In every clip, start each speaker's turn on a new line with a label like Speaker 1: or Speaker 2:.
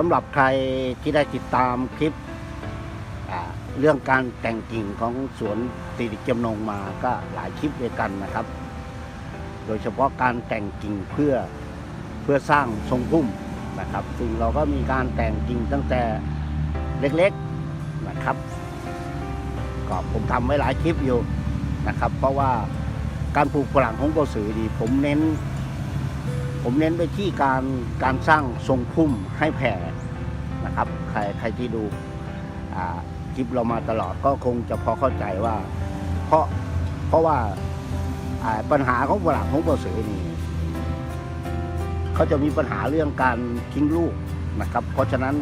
Speaker 1: สำหรับใครที่ได้ติดตามคลิปเรื่องการแต่งกิ่งของสวนติริจำนงมาก็หลายคลิปด้วยกันนะครับ โดยเฉพาะการแต่งกิ่งเพื่อเพื่อสร้างทรงพุ่มนะครับ ซึ่งเราก็มีการแต่งกิ่งตั้งแต่เล็กๆนะครับ ก็ผมทำไว้หลายคลิปอยู่นะครับ เพราะว่าการปลูกฝรั่งของโกสือดีผมเน้น ผมเน้นไปที่การการสร้างทรงพุ่มให้แผ่นะครับ ใครใครที่ดูคลิปเรามาตลอดก็คงจะพอเข้าใจว่า เพราะเพราะว่าปัญหาของฝรั่งของโกสือนี่เขาจะมีปัญหาเรื่องการทิ้งลูกนะครับ เพราะฉะนั้น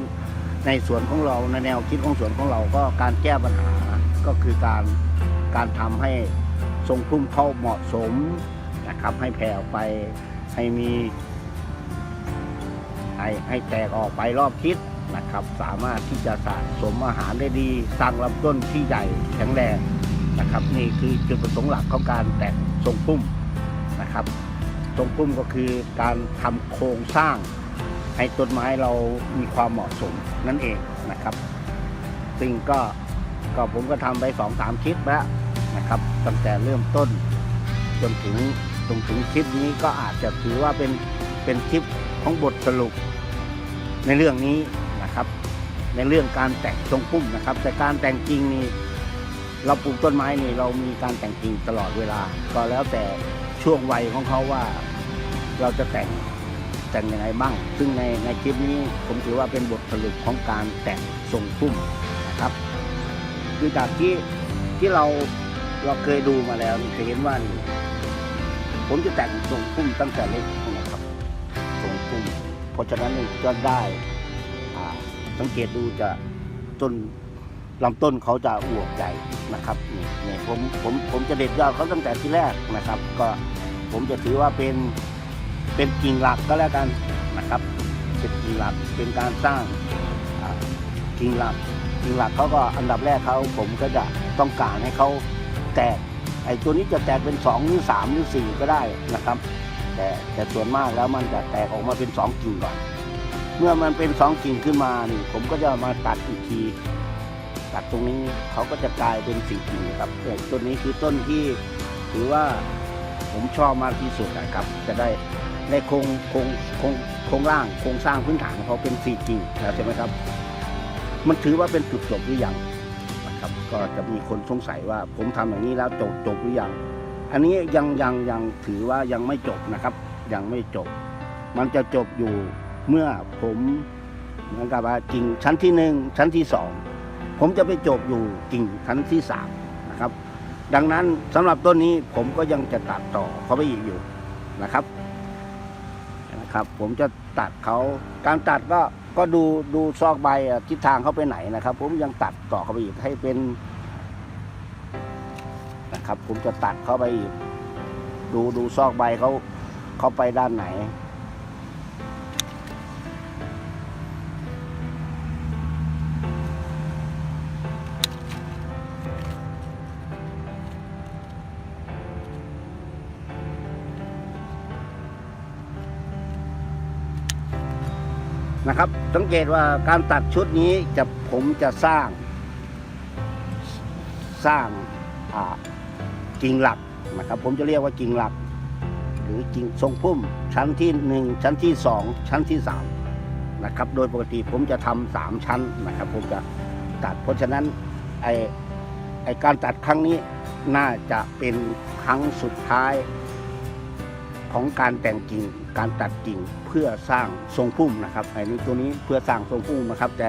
Speaker 1: ในส่วนของเราในแนวคิดของส่วนของเราก็การแก้ปัญหาก็คือการการทำให้ทรงพุ่มเข้าเหมาะสมนะครับให้แผ่ไป ให้มีให้ให้แตกออกไปรอบทิศนะครับ สามารถที่จะสะสมอาหารได้ดี สร้างลำต้นที่ใหญ่แข็งแรงนะครับ นี่คือจุดประสงค์หลักของการแต่งทรงพุ่มนะครับทรงพุ่มก็คือการทำโครงสร้าง ให้ต้นไม้เรามีความเหมาะสมนั่นเองนะครับ ซึ่งก็ก็ผมก็ทำไปสองสามคลิปแล้วนะครับ ตั้งแต่เริ่มต้นจนถึง จนถึงคลิปนี้ก็อาจจะถือว่าเป็นเป็นคลิปของบทสรุปในเรื่องนี้นะครับ ในเรื่องการแต่งทรงพุ่มนะครับ แต่การแต่งจริงนี่เราปลูกต้นไม้นี่เรามีการแต่งจริงตลอดเวลา ก็แล้วแต่ช่วงวัยของเขาว่าเราจะแต่งแต่งยังไงบ้าง ซึ่งในในคลิปนี้ผมถือว่าเป็นบทสรุปของการแต่งทรงพุ่มนะครับ คือจากที่ที่เราเราเคยดูมาแล้วจะเห็นว่า ผมจะแต่งทรงพุ่มตั้งแต่เล็กนะครับทรงพุ่มเพราะฉะนั้นนี่ก็ได้สังเกตดูจะต้นลำต้นเขาจะอวบใหญ่นะครับนี่นี่ผมผมผมจะเด็ดยอดเขาตั้งแต่ที่แรกนะครับ ก็ผมจะถือว่าเป็นเป็นกิ่งหลักก็แล้วกันนะครับเป็นกิ่งหลักเป็นการสร้างกิ่งหลักกิ่งหลักเขาก็อันดับแรกเขาผมก็จะต้องการให้เขาแตก ไอ้ตัวนี้จะแตกเป็นสองหรือสามหรือสี่ก็ได้นะครับ แต่แต่ส่วนมากแล้วมันจะแตกออกมาเป็นสองกิ่งก่อน เมื่อมันเป็นสองกิ่งขึ้นมานี่ผมก็จะมาตัดอีกที ตัดตรงนี้เขาก็จะกลายเป็นสี่กิ่งครับเอ่อต้นนี้คือต้นที่ถือว่าผมชอบมากที่สุดนะครับ จะได้ในโครงโครงโครงโครงร่างโครงสร้างพื้นฐานของเขาเป็นสี่กิ่งแล้วใช่ไหมครับ มันถือว่าเป็นจุดจบหรือยัง นะครับ ก็จะมีคนสงสัยว่าผมทำอย่างนี้แล้วจบจบหรือยังอันนี้ยังยังยังถือว่ายังไม่จบนะครับ ยังไม่จบ มันจะจบอยู่เมื่อผมเหมือนกับว่ากิ่งชั้นที่หนึ่งชั้นที่สองผมจะไปจบอยู่กิ่งชั้นที่สามนะครับ ดังนั้นสำหรับต้นนี้ผมก็ยังจะตัดต่อเขาไปอีกอยู่นะครับนะครับ ผมจะตัดเขาการตัดก็ ก็ดูดูซอกใบทิศทางเขาไปไหนนะครับ ผมยังตัดต่อเข้าไปอีกให้เป็นนะครับ ผมจะตัดเข้าไปอีก ดูดูซอกใบเขาเขาไปด้านไหน นะครับ สังเกตว่าการตัดชุดนี้จะผมจะสร้าง สร้างกิ่งหลักนะครับ ผมจะเรียกว่ากิ่งหลัก หรือกิ่งทรงพุ่มชั้นที่หนึ่งชั้นที่สองชั้นที่สามนะครับโดยปกติผมจะทำสามชั้นนะครับ ผมจะตัดเพราะฉะนั้นไอไอการตัดครั้งนี้น่าจะเป็นครั้งสุดท้าย ของการแต่งกิ่ง การตัดกิ่งเพื่อสร้างทรงพุ่มนะครับไอ้นี้ตัวนี้เพื่อสร้างทรงพุ่มนะครับ แต่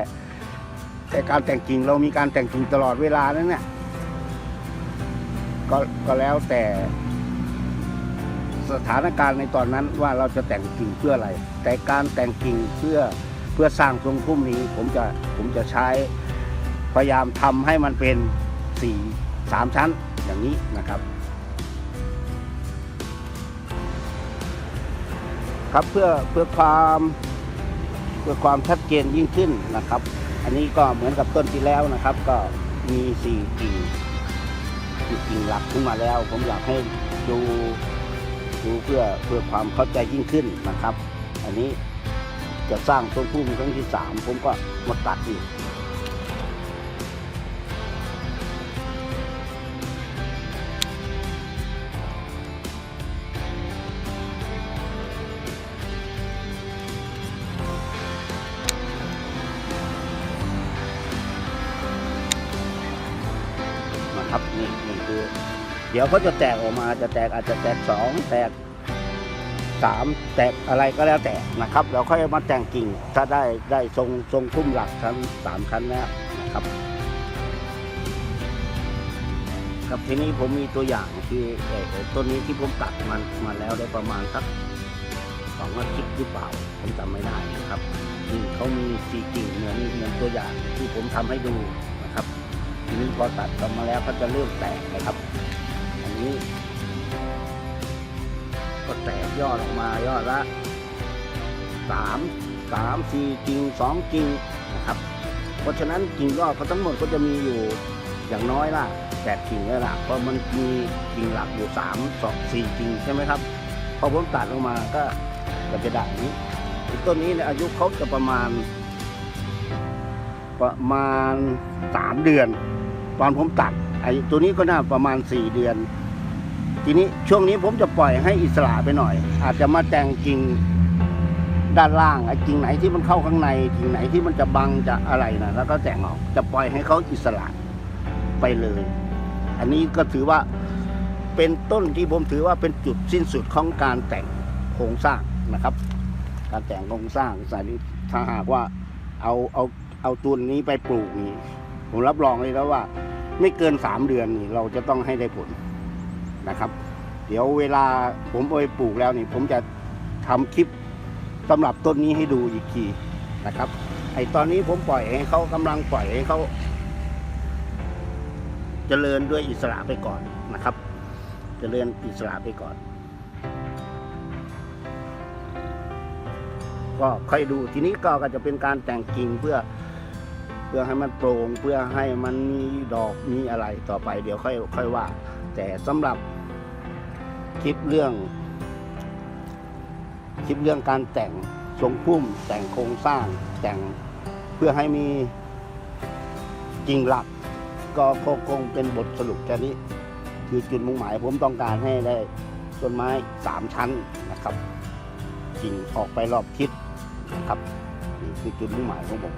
Speaker 1: แต่การแต่งกิ่งเรามีการแต่งกิ่งตลอดเวลานั้นเนี่ยก็ก็แล้วแต่สถานการณ์ในตอนนั้นว่าเราจะแต่งกิ่งเพื่ออะไร แต่การแต่งกิ่งเพื่อเพื่อสร้างทรงพุ่มนี้ผมจะผมจะใช้พยายามทำให้มันเป็นสี่สามชั้นอย่างนี้นะครับ ครับเพื่อเพื่อความเพื่อความชัดเจนยิ่งขึ้นนะครับ อันนี้ก็เหมือนกับต้นที่แล้วนะครับ ก็มีสี่กิ่งสี่กิ่งหลักขึ้นมาแล้ว ผมอยากให้ดูดูเพื่อเพื่อความเข้าใจยิ่งขึ้นนะครับ อันนี้จะสร้างต้นพุ่มครั้งที่สามผมก็มาตัดอีก ครับนี่นี่คือ เดี๋ยวเขาจะแตกออกมาจะแตกอาจจะแตกสองแตกสามแตกอะไรก็แล้วแต่นะครับ เราค่อยมาแต่งกิ่งถ้าได้ได้ทรงทรงพุ่มหลักชั้นสามชั้นแล้วนะครับครับทีนี้ผมมีตัวอย่างคือต้นนี้ที่ผมตัดมันมาแล้วได้ประมาณสักสองอาทิตย์หรือเปล่าผมจำไม่ได้นะครับนี่เขามีสีกิ่งเหมือนเหมือนตัวอย่างที่ผมทำให้ดู นี้พอตัดกลับมาแล้วก็จะเริ่มแตกนะครับ อันนี้ ก็แตกยอดออกมายอดละสามสามสี่กิ่งสองกิ่งนะครับ เพราะฉะนั้นกิ่งยอดเขาทั้งหมดก็จะมีอยู่อย่างน้อยละแปดกิ่งเลยล่ะเพราะมันมีกิ่งหลักอยู่สามสองสี่กิ่งใช่ไหมครับ พอผมตัดลงมาก็ก็จะได้อย่างนี้ต้นนี้เนี่ยอายุเขาจะประมาณประมาณสามเดือน ตอนผมตัดไอ้ตัวนี้ก็น่าประมาณ 4 เดือน ทีนี้ช่วงนี้ผมจะปล่อยให้อิสระไปหน่อย อาจจะมาแต่งกิ่งด้านล่างไอ้กิ่งไหนที่มันเข้าข้างในกิ่งไหนที่มันจะบังจะอะไรนะแล้วก็แต่งออกจะปล่อยให้เขาอิสระไปเลย อันนี้ก็ถือว่าเป็นต้นที่ผมถือว่าเป็นจุดสิ้นสุดของการแต่งโครงสร้างนะครับ การแต่งโครงสร้างสายนี้ถ้าหากว่าเอาเอาเอาตัวนี้ไปปลูกนี่ผมรับรองเลยแล้วว่า ไม่เกินสามเดือนนี่เราจะต้องให้ได้ผลนะครับ เดี๋ยวเวลาผมเอาไปปลูกแล้วนี่ ผมจะทำคลิปสำหรับต้นนี้ให้ดูอีกทีนะครับไอตอนนี้ผมปล่อยให้เขากำลังปล่อยให้เขาเจริญด้วยอิสระไปก่อนนะครับ เจริญอิสระไปก่อน ก็ค่อยดูทีนี้ก็จะเป็นการแต่งกิ่งเพื่อ เพื่อให้มันโปร่งเพื่อให้มันมีดอกมีอะไรต่อไป เดี๋ยวค่อยค่อยว่า แต่สำหรับคลิปเรื่อง คลิปเรื่องการแต่งทรงพุ่ม แต่งโครงสร้างแต่งเพื่อให้มีกิ่งหลัก ก็คงคงเป็นบทสรุปแค่นี้ คือจุดมุ่งหมายผมต้องการให้ได้ต้นไม้สามชั้นนะครับกิ่งออกไปรอบทิศนะครับนี่คือจุดมุ่งหมายของผม